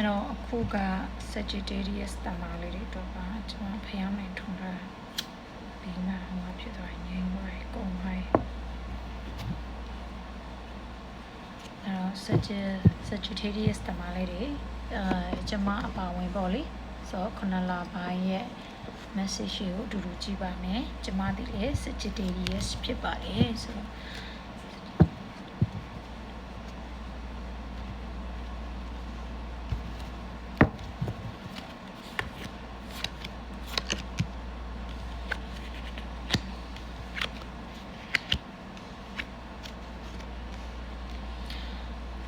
အဲ့တော့အခုက Sagittarius တမလေးတွေတော့ပါကျွန်မဖျောင်းနေထုံတာဒီမှာဟိုဖြစ်သွားငြိမ်းသွားတယ်ကုန်သွားတယ်အဲ့တော့ Sagit- Sagittarius တမလေးတွေအဲကျွန်မအပါဝင်ပေါ့လေဆိုတော့ခုနလပိုင်းရဲ့ message ကိုအတူတူကြည့်ပါမယ်ကျွန်မဒီလေ Sagittarius ဖြစ်ပါတယ်ဆိုတော့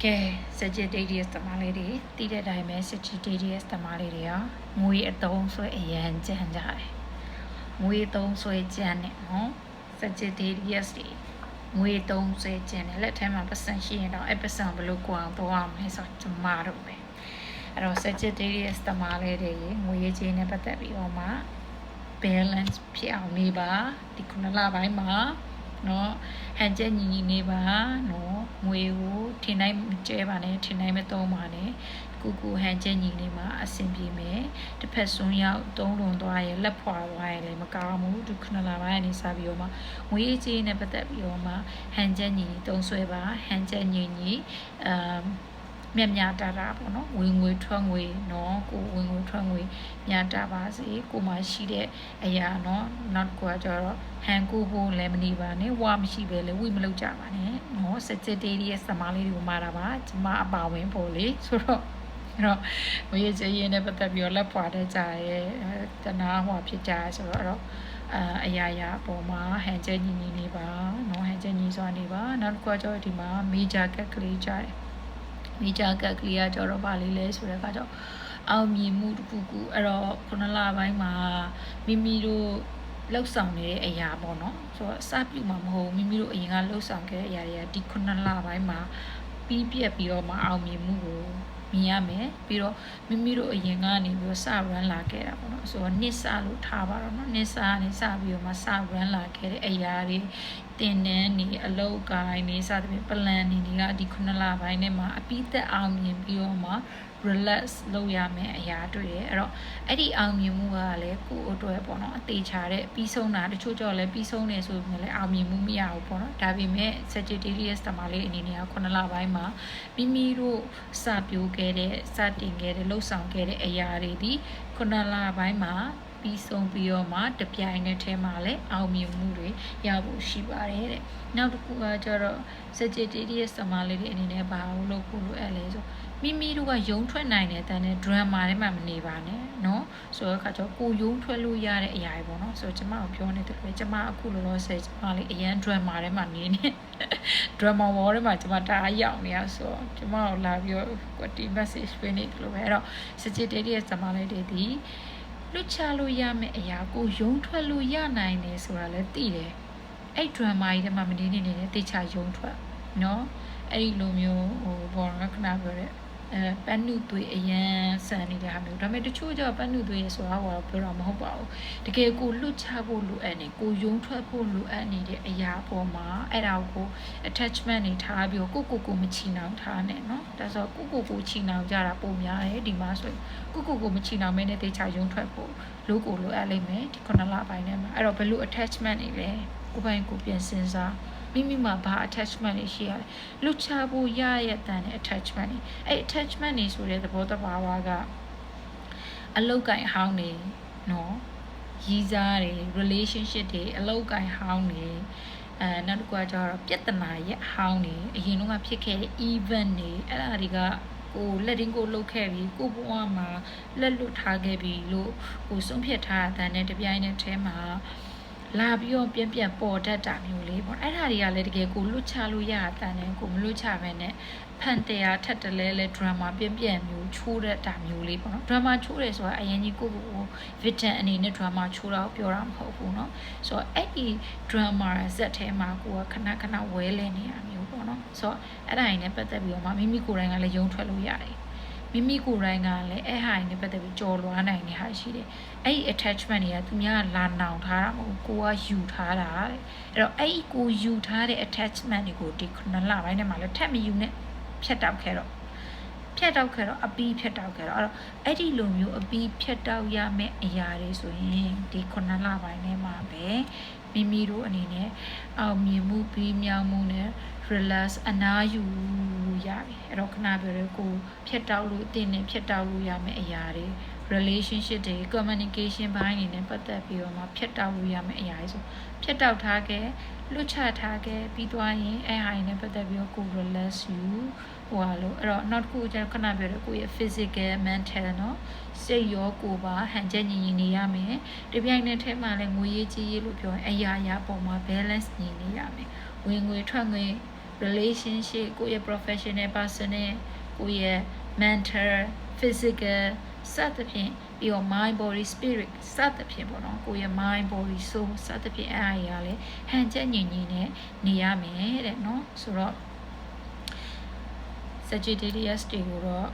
ကဲ Sagittarius တမလေးတွေတည်တဲ့အတိုင်းပဲ Sagittarius တမလေးတွေကငွေအတုံးဆွဲအရန်ကြမ်းကြတယ်ငွေအတုံးဆွဲကြမ်းတယ်နော် Sagittarius တွေငွေအတုံးဆွဲကြမ်းတယ်လက်ထဲမှာပတ်စံရှိရင်တော့အဲ့ပတ်စံဘယ်လိုကွာသွားမလဲဆိုတော့ကျမတို့ပဲအဲ့တော့ Sagittarius တမလေးတွေငွေကြေးနဲ့ပတ်သက်ပြီးတော့မှ balance ဖြစ်အောင်နေပါဒီခုနလပိုင်းမှာ နော်ဟန်ချက်ညီညီနေပါနော်ငွေကိုထင်တိုင်းကျဲပါနဲ့ထင်တိုင်းမသုံးပါနဲ့ကိုကိုဟန်ချက်ညီနေမှာအဆင်ပြေမယ်တစ်ဖက်ဆွန်းရောက်သုံးလွန်သွားရဲ့လက်ဖွာသွားရဲ့လည်းမကောင်းဘူးသူခဏလာပိုင်းနေစားပြီးတော့မှငွေကြေးနဲ့ပတ်သက်ပြီးတော့မှဟန်ချက်ညီသုံးဆွဲပါဟန်ချက်ညီညီအမ် မြတ်မြတ်တာတာပေါ့နော်ဝင်ငွေထွက်ငွေနော်ကိုဝင်ငွေထွက်ငွေမြတ်တာပါစေကိုမှာရှိတဲ့အရာနော်နောက်တစ်ခုကကျတော့ဟန်ကိုဖို့လည်းမနေပါနဲ့ဝါမရှိပဲလေဝိမလုပ်ကြပါနဲ့နော်စကြတေးရဲ့စမားလေးတွေကိုမှာတာပါကျမအပါဝင်ပေါ့လေဆိုတော့အဲ့တော့ဝေးချေးရင်းနဲ့ပတ်သက်ပြီးတော့လက်ပွာတဲ့ကြရဲတနာဟွာဖြစ်ကြဆိုတော့အဲ့တော့အာအရာရာအပေါ်မှာဟန်ချက်ညီညီနေပါနော်ဟန်ချက်ညီစွာနေပါနောက်တစ်ခုကကျတော့ဒီမှာ major ကက်ကလေးကြတယ် major cat ကလေးကကျတော့ဗာလေးလဲဆိုတဲ့အခါကျတော့အောင်မြင်မှုတစ်ခုခုအဲ့တော့ခုနလပိုင်းမှာမိမိတို့လှုပ်ဆောင်နေတဲ့အရာပေါ့နော်ဆိုတော့အစပြုမှာမဟုတ်မိမိတို့အရင်ကလှုပ်ဆောင်ခဲ့တဲ့အရာတွေကဒီခုနလပိုင်းမှာပြီးပြက်ပြီးတော့မှအောင်မြင်မှုကိုမြင်ရမယ်ပြီးတော့မိမိတို့အရင်ကနေပြီးတော့စ run လာခဲ့တာပေါ့နော်ဆိုတော့နှစ်စလို့ထားပါတော့နော်နှစ်စကနေစပြီးတော့မှစ run လာခဲ့တဲ့အရာတွေ တင်နန်းနေအလောက်ကိုင်းနေစသဖြင့် plan နေတွေကဒီခုနလပိုင်းထဲမှာအပိသက်အောင်မြင်ပြီးတော့မှ relax လုပ်ရမယ်အရာတွေ့တယ်အဲ့တော့အဲ့ဒီအောင်မြင်မှုကလည်းကိုယ့်အတွက်ပေါ့နော်အသေးချာတဲ့ပြီးဆုံးတာတချို့ကြောလည်းပြီးဆုံးတယ်ဆိုပေမဲ့လည်းအောင်မြင်မှုမရဘူးပေါ့နော်ဒါပေမဲ့ Sagittarius တမလေးအနေနဲ့ကခုနလပိုင်းမှာမိမိတို့စပြိုးခဲ့တဲ့စတင်ခဲ့တဲ့လှုပ်ဆောင်ခဲ့တဲ့အရာတွေဒီခုနလပိုင်းမှာ ပြီးဆုံးပြီးတော့မှတပြိုင်နက်တည်းမှာလည်းအောင်မြင်မှုတွေရဖို့ရှိပါတယ်တဲ့နောက်တစ်ခုကကျတော့ Sagittarius တမလေးတွေအနေနဲ့ဘာလို့လုပ်ဖို့လိုအပ်လဲဆိုမိမိတို့ကယုံထွက်နိုင်တဲ့တန်တဲ့ drama ထဲမှာမနေပါနဲ့เนาะဆိုတော့အခါကျတော့ကိုယုံထွက်လို့ရတဲ့အရာတွေပေါ့နော်ဆိုတော့ကျမကိုပြောနေတယ်ပဲကျမအခုလောလောဆယ်ကျမလေးအရန် drama ထဲမှာနေနေ drama wall ထဲမှာကျမတအားရောက်နေရဆိုတော့ကျမကိုလာပြီးတော့ဒီ message ပေးနေတယ်လို့ပဲအဲ့တော့ Sagittarius ကျမလေးတွေဒီ လွတ်ချလို့ရမယ့်အရာကိုယုံထွက်လို့ရနိုင်တယ်ဆိုတာလည်းသိတယ်အဲ့ drama ကြီးထဲမှာမနေနေနေတေချာယုံထွက်နော်အဲ့ဒီလိုမျိုးဟိုဘောရခဏပြောတဲ့ အဲပန်းနုသွေးအရန်ဆန်နေတဲ့ဟာမျိုးဒါပေမဲ့တချို့ကျတော့ပန်းနုသွေးရဆိုတာဟောပြောတာမဟုတ်ပါဘူးတကယ်ကိုလွတ်ချဖို့လိုအပ်နေကိုယုံထွက်ဖို့လိုအပ်နေတဲ့အရာပေါ်မှာအဲ့ဒါကို attachment တွေထားပြီးကိုကိုကိုမချီနှောင်ထားနဲ့เนาะဒါဆိုကိုကိုကိုချီနှောင်ကြတာပုံများတယ်ဒီမှာဆိုရင်ကိုကိုကိုမချီနှောင်မဲနဲ့တေချာယုံထွက်ဖို့လိုကိုလိုအပ်လိမ့်မယ်ဒီခုနလပိုင်းထဲမှာအဲ့တော့ဘယ်လို attachment တွေလဲကိုပိုင်ကိုပြန်စဉ်းစား မိမိမှာဘာ attachment တွေရှိရလဲလွတ်ချဖို့ရရတဲ့ attachment တွေအဲ့ attachment တွေဆိုတဲ့သဘောတဘာဝကအလောက်ကင်ဟောင်းနေနော်ရည်စားတွေ relationship တွေအလောက်ကင်ဟောင်းနေအဲနောက်တစ်ခုကကျတော့ပြဿနာရဲ့ဟောင်းနေအရင်တော့ဖြစ်ခဲ့တဲ့ event တွေအဲ့ဒါတွေကကိုလက်ရင်းကိုလှုပ်ခဲ့ပြီးကိုဘဝမှာလက်လွတ်ထားခဲ့ပြီးလို့ကိုဆုံးဖြတ်ထားတဲ့တဲ့တပြိုင်နက်တည်းမှာလာပြီးတော့ပြန်ပြန်ပေါ်တတ်တာမျိုး လေးပေါ့အဲ့ဒါတွေကလည်းတကယ်ကိုလွတ်ချလို့ရတာတန်ကိုမလွတ်ချပဲနဲ့ဖန်တရားထက်တလဲလဲ drama ပြင်းပြင်းမျိုးချိုးတတ်တာမျိုးလေးပေါ့နော် drama ချိုးတယ်ဆိုတာအရင်ကြီးကိုကိုကို victim အနေနဲ့ drama ချိုးတာကိုပြောတာမဟုတ်ဘူးเนาะဆိုတော့အဲ့ဒီ drama ဇက်ထဲမှာကိုကခဏခဏဝဲလဲနေရမျိုးပေါ့နော်ဆိုတော့အဲ့ဒါရင်းနဲ့ပတ်သက်ပြီးတော့မှမိမိကိုယ်တိုင်ကလည်းယုံထွက်လို့ရတယ် မိမိကိုယ်တိုင်ကလည်းအဲ့ဟာနဲ့ပတ်သက်ပြီးကြော်လွားနိုင်တဲ့ဟာရှိတယ်။အဲ့ဒီ attachment တွေကသူများကလာနောင်ထားတာမဟုတ်ကိုကယူထားတာတဲ့။အဲ့တော့အဲ့ဒီကိုယူထားတဲ့ attachment တွေကိုဒီခုနလပိုင်းထဲမှာလည်းထပ်မယူနဲ့ဖြတ်တောက်ခဲ့တော့ ဖြဖြတ်တောက်ခဲ့တော့အပီးဖြတ်တောက်ခဲ့တော့အဲ့တော့အဲ့ဒီလိုမျိုးအပီးဖြတ်တောက်ရမယ့်အရာတွေဆိုရင်ဒီခုနှစ်လပိုင်းထဲမှာပဲမိမိတို့အနေနဲ့အောင်မြင်မှုပြီးမြောက်မှုနဲ့ relax အနားယူလို့ရပြီအဲ့တော့ခဏပြောရဲကိုဖြတ်တောက်လို့အတင်းနဲ့ဖြတ်တောက်လို့ရမယ့်အရာတွေ relationship တွေ communication ဘိုင်းတွေနဲ့ပတ်သက်ပြီးတော့မှဖြတ်တောက်လို့ရမယ့်အရာတွေဆိုဖြတ်တောက်ထားခဲ့လွတ်ချထားခဲ့ပြီးသွားရင်အဲ့ဟာတွေနဲ့ပတ်သက်ပြီးတော့ကို relax ယူဟိုဟာလို့အဲ့တော့နောက်တစ်ခုကျတော့ခဏပြောရဲကိုရဲ့ physical mental เนาะစိတ်ရောကိုယ်ပါဟန်ချက်ညီညီနေရမယ်တပြိုင်နက်တည်းမှာလည်းငွေရေးကြေးရေးလို့ပြောရင်အရာရာပေါ်မှာ balance ညီနေရမယ်ဝင်ငွေထွက်ငွေ relationship ကိုယ့်ရဲ့ professional personal ကိုယ့်ရဲ့ mental physical စသဖြင့်ပြီးတော့ mind body spirit စသဖြင့်ပေါ့နော်ကိုယ့်ရဲ့ mind body soul စသဖြင့်အဲ့အရာတွေလည်းဟန်ချက်ညီညီနဲ့နေရမယ်တဲ့နော်ဆိုတော့ Sagittarius တွေကိုတော့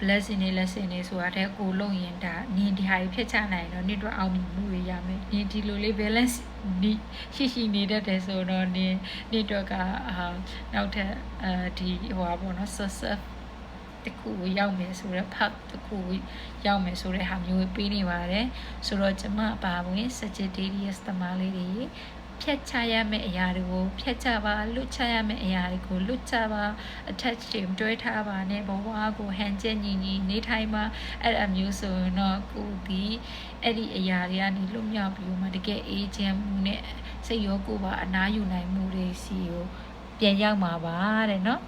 blessing တွေ lesson တွေဆိုတာတဲ့ကိုလုံရင်ဒါနင်ဒီဟာကြီးဖြစ်ချနိုင်တော့နေ့တော့အောင်မြင်မှုတွေရမယ်နင်ဒီလိုလေး balance နီးရှိရှိနေတတ်တယ်ဆိုတော့နင်နေ့တော့ကအာနောက်ထပ်အဲဒီဟိုပါပေါ့နော် success တစ်ခုကိုရောက်မယ်ဆိုတော့ park တစ်ခုကိုရောက်မယ်ဆိုတဲ့ဟာမျိုးပေးနေပါတယ်ဆိုတော့ကျမအပါဝင် Sagittarius သမားလေးတွေဖြတ်ချရမယ့်အရာတွေကိုဖြတ်ချပါလွတ်ချရမယ့်အရာတွေကိုလွတ်ချပါ attach တွေတွဲထားပါနဲ့ဘဝကိုဟန်ချက်ညီညီနေထိုင်ပါအဲ့အမျိုးဆိုရင်တော့ကိုဒီအဲ့ဒီအရာတွေကနေလွတ်မြောက်ပြီးမှတကယ်အေဂျင့်မှုနဲ့စိတ်ရောကိုယ်ပါအနားယူနိုင်မှုတွေစီကိုပြန်ရောက်မှာပါတဲ့နော်